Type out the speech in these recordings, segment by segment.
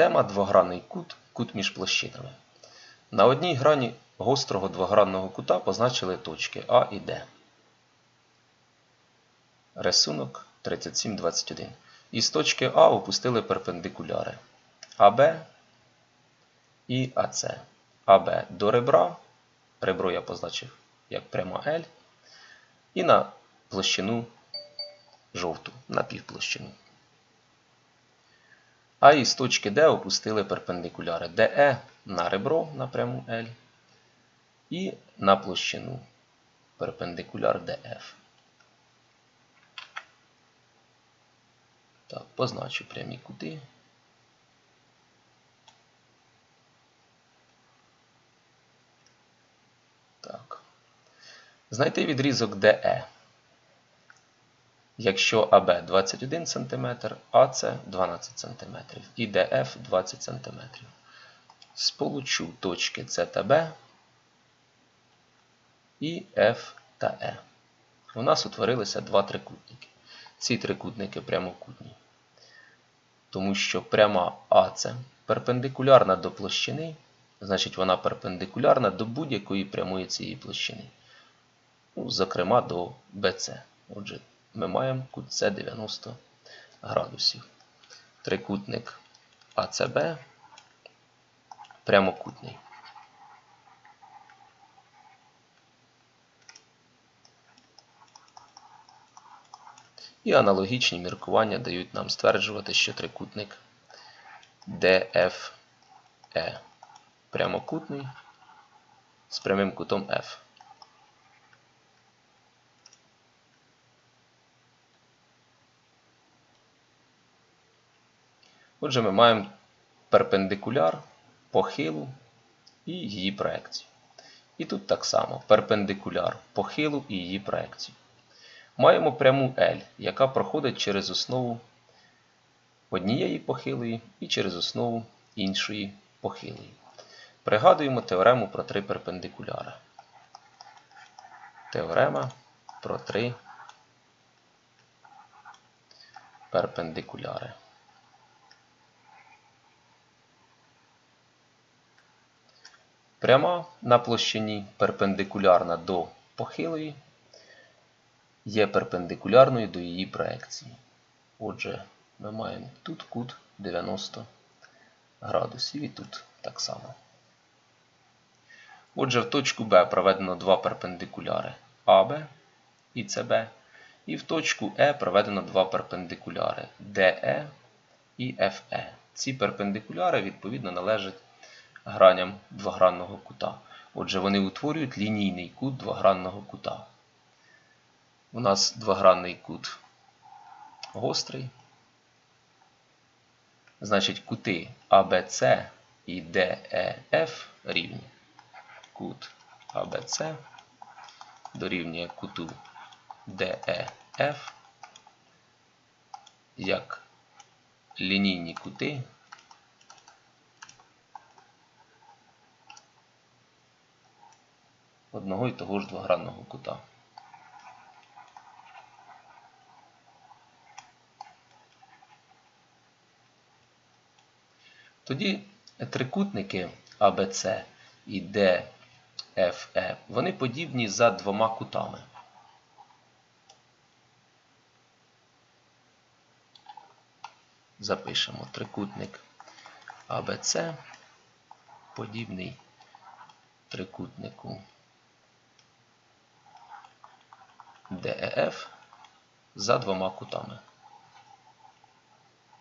Тема двогранний кут, кут між площинами. На одній грані гострого двогранного кута позначили точки А і Д. Рисунок 3721. Із точки А опустили перпендикуляри АБ і АЦ. АБ до ребра, ребро я позначив як пряма L, і на площину жовту, на півплощину. А із точки D опустили перпендикуляри DE на ребро на пряму L і на площину перпендикуляр DF. Так, позначу прямі кути. Так. Знайти відрізок DE. Якщо АБ 21 см, АЦ 12 см і ДФ 20 см. Сполучу точки С та Б і F та E. У нас утворилися два трикутники. Ці трикутники прямокутні. Тому що пряма АЦ перпендикулярна до площини, значить вона перпендикулярна до будь-якої прямої цієї площини. Ну, зокрема до BC. Отже, ми маємо кут С 90 градусів. Трикутник АЦБ прямокутний. І аналогічні міркування дають нам стверджувати, що трикутник DFE прямокутний з прямим кутом F. Отже, ми маємо перпендикуляр, похилу і її проекцію. І тут так само перпендикуляр, похилу і її проекцію. Маємо пряму L, яка проходить через основу однієї похилої і через основу іншої похилої. Пригадуємо теорему про три перпендикуляри. Теорема про три перпендикуляри. Пряма на площині перпендикулярна до похилої є перпендикулярною до її проекції. Отже, ми маємо тут кут 90 градусів і тут так само. Отже, в точку Б проведено два перпендикуляри АБ і СБ, і в точку Е проведено два перпендикуляри ДЕ і ФЕ. Ці перпендикуляри відповідно належать граням двогранного кута. Отже, вони утворюють лінійний кут двогранного кута. У нас двогранний кут гострий. Значить, кути АБЦ і ДЕФ рівні. Кут АБЦ дорівнює куту ДЕФ як лінійні кути одного і того ж двогранного кута. Тоді трикутники АБЦ і ДФЕ, вони подібні за двома кутами. Запишемо трикутник АБЦ, подібний трикутнику ДЕФ за двома кутами.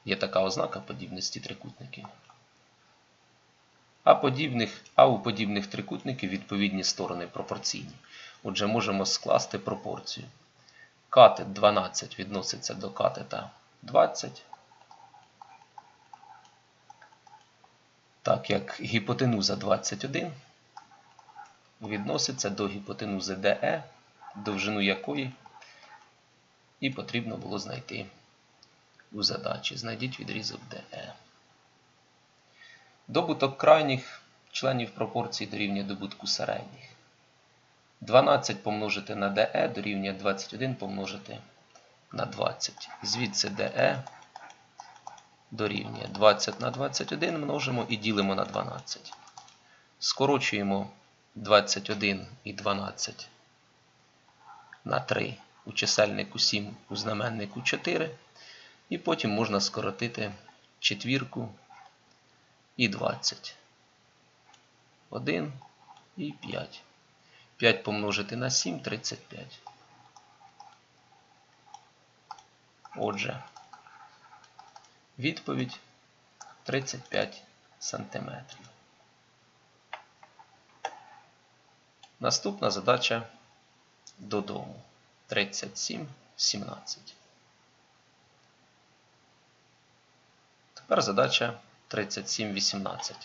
Є така ознака подібності трикутників. А, подібних, а у подібних трикутників відповідні сторони пропорційні. Отже, можемо скласти пропорцію. Катет 12 відноситься до катета 20. Так як гіпотенуза 21 відноситься до гіпотенузи DE, довжину якої і потрібно було знайти у задачі. Знайдіть відрізок DE. Добуток крайніх членів пропорції дорівнює добутку середніх. 12 помножити на DE дорівнює 21 помножити на 20. Звідси DE дорівнює 20 на 21 множимо і ділимо на 12. Скорочуємо 21 і 12 на 3 у чисельнику 7, у знаменнику 4. І потім можна скоротити четвірку і 20. 1 і 5. 5 помножити на 7 35. Отже, відповідь 35 сантиметрів. Наступна задача додому. 37, 17. Тепер задача 37, 18.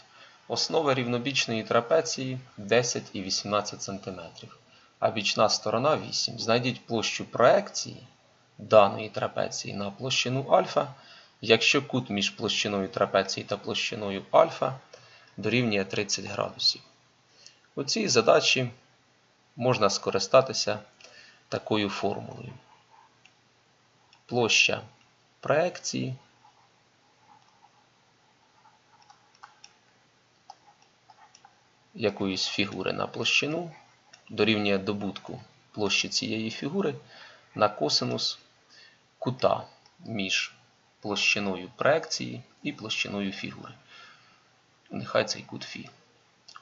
Основа рівнобічної трапеції 10 і 18 см, а бічна сторона 8. Знайдіть площу проекції даної трапеції на площину альфа, якщо кут між площиною трапеції та площиною альфа дорівнює 30 градусів. У цій задачі можна скористатися такою формулою. Площа проекції якоїсь фігури на площину дорівнює добутку площі цієї фігури на косинус кута між площиною проекції і площиною фігури. Нехай цей кут Фі.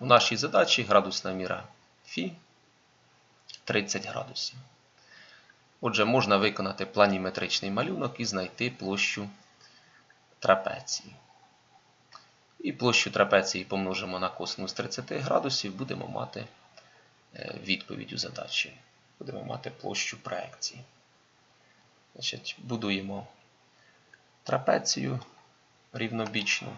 У нашій задачі градусна міра Фі 30 градусів. Отже, можна виконати планіметричний малюнок і знайти площу трапеції. І площу трапеції помножимо на косинус 30 градусів, будемо мати е, відповідь у задачі. Будемо мати площу проекції. Значить, Будуємо трапецію рівнобічну.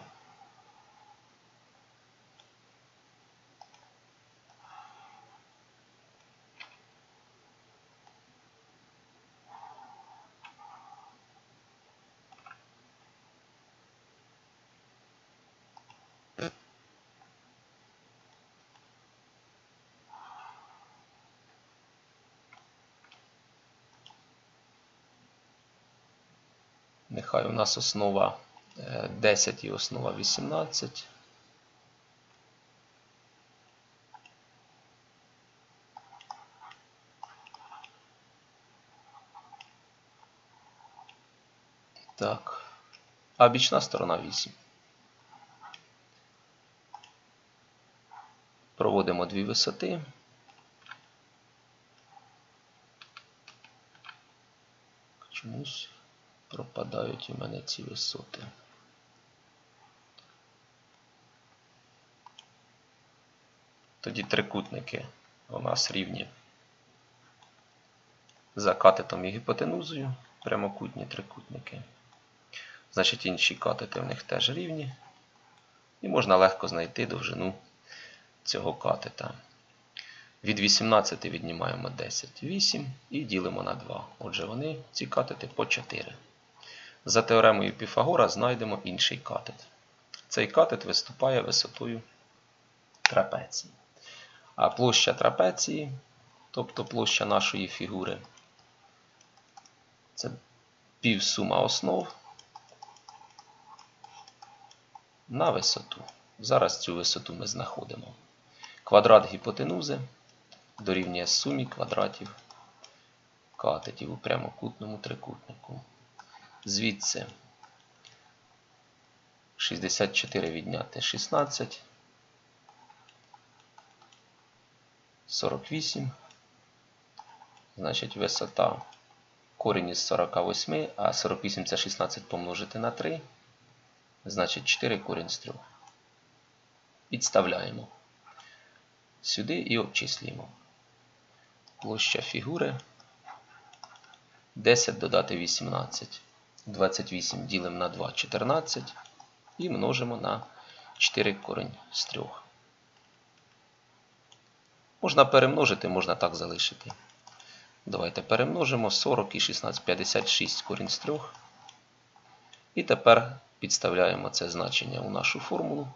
Нехай у нас основа 10 і основа 18. Так. А бічна сторона 8. Проводимо дві висоти. Чомусь пропадають у мене ці висоти. Тоді трикутники у нас рівні за катетом і гіпотенузою, прямокутні трикутники. Значить, інші катети в них теж рівні. І можна легко знайти довжину цього катета. Від 18 віднімаємо 10, 8 і ділимо на 2. Отже, вони ці катети по 4. За теоремою Піфагора знайдемо інший катет. Цей катет виступає висотою трапеції. А площа трапеції, тобто площа нашої фігури, це півсума основ на висоту. Зараз цю висоту ми знаходимо. Квадрат гіпотенузи дорівнює сумі квадратів катетів у прямокутному трикутнику. Звідси 64 відняти 16, 48. Значить, висота корінь із 48, а 48 це 16 помножити на 3. Значить, 4 корінь з 3. Підставляємо сюди і обчислюємо. Площа фігури 10 додати 18. 28 ділимо на 2 14 і множимо на 4 корень з 3. Можна перемножити, можна так залишити. Давайте перемножимо 40 і 16, 56 корінь з 3. І тепер підставляємо це значення у нашу формулу.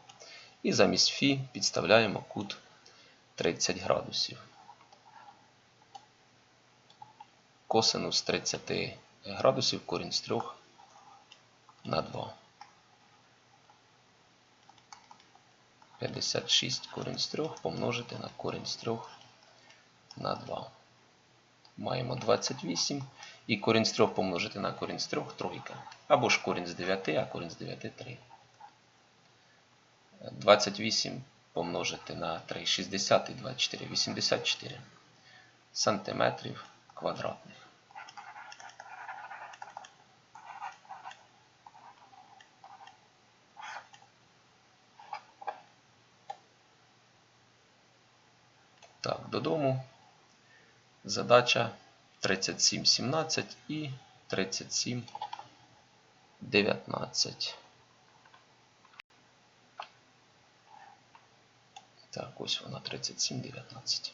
І замість Фі підставляємо кут 30 градусів. Косинус 30 градусів корінь з 3 на 2. 56 корінь з 3 помножити на корінь з 3 на 2. Маємо 28 і корінь з 3 помножити на корінь з 3 тройка. Або ж корінь з 9, а корінь з 9 3. 28 помножити на 3, 60 і 24, 84 сантиметрів квадратних. Додому. Задача 37,17 і 37,19. Так, ось вона 37,19.